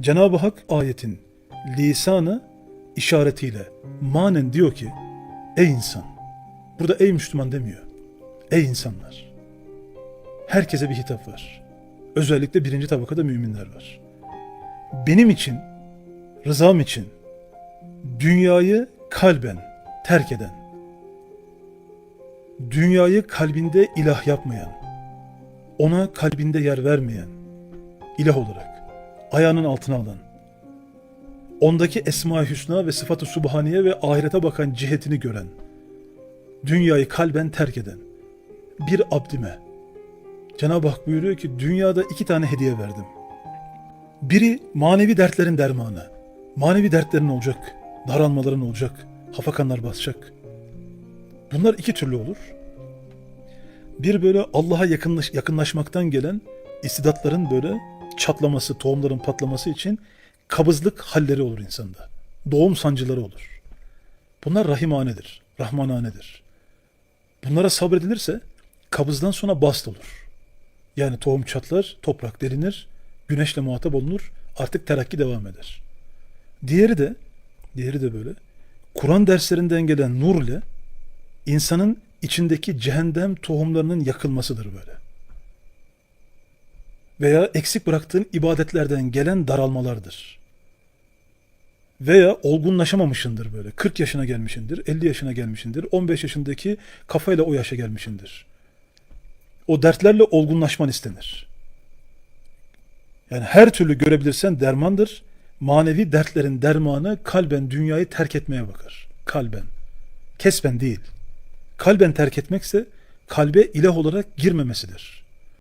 Cenab-ı Hak ayetin lisanı işaretiyle manen diyor ki ey insan burada ey Müslüman demiyor. Ey insanlar. Herkese bir hitap var. Özellikle birinci tabakada müminler var. Benim için, rızam için dünyayı kalben terk eden, dünyayı kalbinde ilah yapmayan, ona kalbinde yer vermeyen, ilah olarak ayağının altına alan, ondaki Esma-i Hüsna ve Sıfat-ı Subhaniye ve ahirete bakan cihetini gören, dünyayı kalben terk eden bir abdime Cenab-ı Hak buyuruyor ki dünyada iki tane hediye verdim. Biri manevi dertlerin dermanı. Manevi dertlerin olacak, daralmaların olacak, hafakanlar basacak. Bunlar iki türlü olur. Bir böyle Allah'a yakınlaş, yakınlaşmaktan gelen istidatların böyle çatlaması, tohumların patlaması için kabızlık halleri olur insanda. Doğum sancıları olur. Bunlar rahimanedir, rahmananedir. Bunlara sabredilirse kabızdan sonra bast olur. Yani tohum çatlar, toprak derinir, güneşle muhatap olunur, artık terakki devam eder. Diğeri de, diğeri de böyle, Kur'an derslerinden gelen nur ile insanın içindeki cehennem tohumlarının yakılmasıdır böyle. Veya eksik bıraktığın ibadetlerden gelen daralmalardır. Veya olgunlaşamamışındır böyle. 40 yaşına gelmişindir, 50 yaşına gelmişindir, 15 yaşındaki kafayla o yaşa gelmişindir. O dertlerle olgunlaşman istenir. Yani her türlü görebilirsen dermandır. Manevi dertlerin dermanı kalben dünyayı terk etmeye bakar. Kalben. Kesben değil. Kalben terk etmekse kalbe ilah olarak girmemesidir.